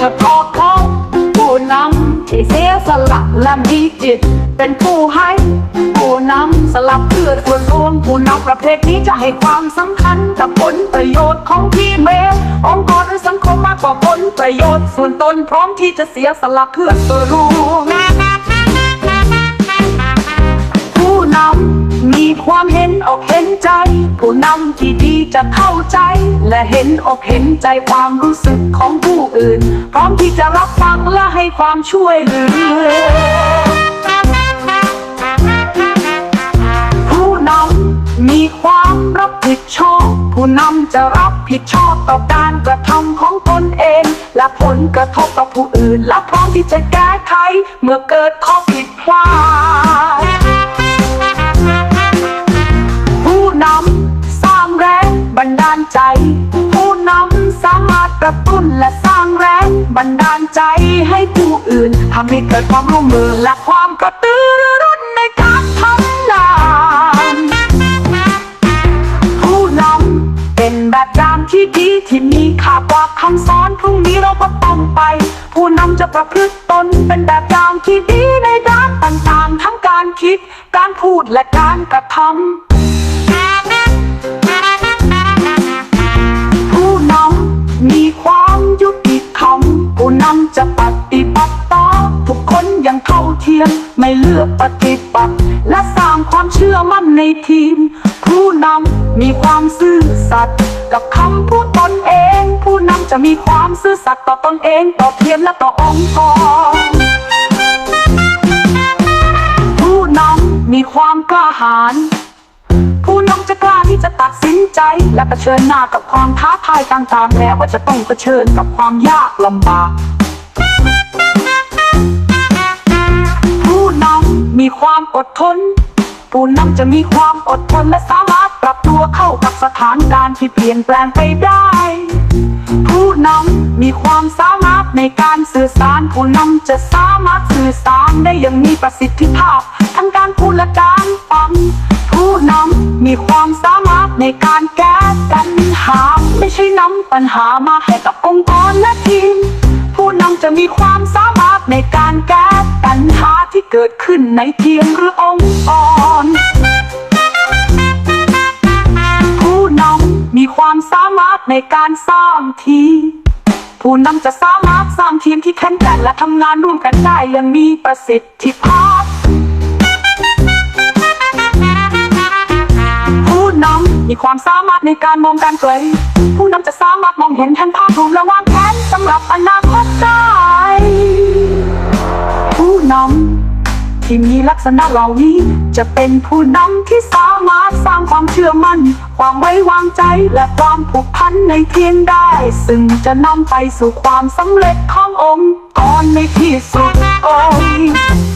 เฉพาะของผู้นำที่เสียสละและมีจิต เป็นผู้ให้ผู้นำสลับเพื่อส่วนรวมผู้นำประเภทนี้จะให้ความสำคัญกับผลประโยชน์ของพี่เมลองค์กรหรือสังคมมากกว่าผลประโยชน์ ส่วนตนพร้อมที่จะเสียสละเพื่อส่วนรวมผู้นำมีความเห็นอกเห็นใจ ผู้นำที่ดีจะเข้าใจ และเห็นอกเห็นใจความรู้สึกของผู้ ร้อมที่จะรับฟังและให้ความช่วยเหลือ ผู้นำมีความรับผิดชอบ ผู้นำจะรับผิดชอบต่อการกระทำของตนเอง และผลกระทบต่อผู้อื่น และพร้อมที่จะแก้ไขเมื่อเกิดข้อผิดพลาดผู้นำสร้างแรงบันดาลใจ ผู้นำสามารถกระตุ้นและ บันดาลใจให้ผู้อื่นทำให้เกิดความร่วมมือและความกระตือรือร้นในการทำงานผู้นำเป็นแบบอย่างที่ดีที่มีค่ากว่าคำสอนพรุ่งนี้เราก็ต้องไป ผู้นำจะประพฤติตนเป็นแบบอย่างที่ดีในด้านต่างๆ ทั้งการคิด การพูดและการกระทำ ชื่อมั่นในทีม ผู้นำมีความซื่อสัตย์กับคำพูดตนเอง ผู้นำจะมีความซื่อสัตย์ต่อตนเองต่อเทียมและต่อองค์กรผู้นำมีความกล้าหาญผู้นำจะกล้าที่จะตัดสินใจ และเผชิญหน้ากับความท้าทายต่างๆแม้ว่าจะต้องเผชิญกับความยากลำบากผู้นำมีความอดทน ผู้นำจะมีความอดทนและสามารถปรับตัวเข้ากับสถานการณ์ที่เปลี่ยนแปลงไปได้ ผู้นำมีความสามารถในการสื่อสาร ผู้นำจะสามารถสื่อสารได้อย่างมีประสิทธิภาพ ทั้งการพูดและการฟัง ผู้นำมีความสามารถในการแก้ปัญหา ไม่ใช่นำปัญหามาให้กับองค์กรและทีม ผู้นำจะมีความสามารถในการแก้ปัญหา เกิดขึ้นในทีมหรือองค์กรผู้นำมีความสามารถในการสร้างทีมผู้นำจะสามารถสร้างทีมที่แข็งแกร่งและทำงานร่วมกันได้อย่างมีประสิทธิภาพ ผู้นำมีความสามารถในการมองการไกลผู้นำจะสามารถมองเห็นแผนภาพรวมและวางแผนสำหรับอนาคต ที่มีลักษณะเหล่านี้ จะเป็นผู้นำที่สามารถสร้างความเชื่อมั่น ความไว้วางใจและความผูกพันในทีมได้ ซึ่งจะนำไปสู่ความสำเร็จขององค์กรในที่สุดโอ้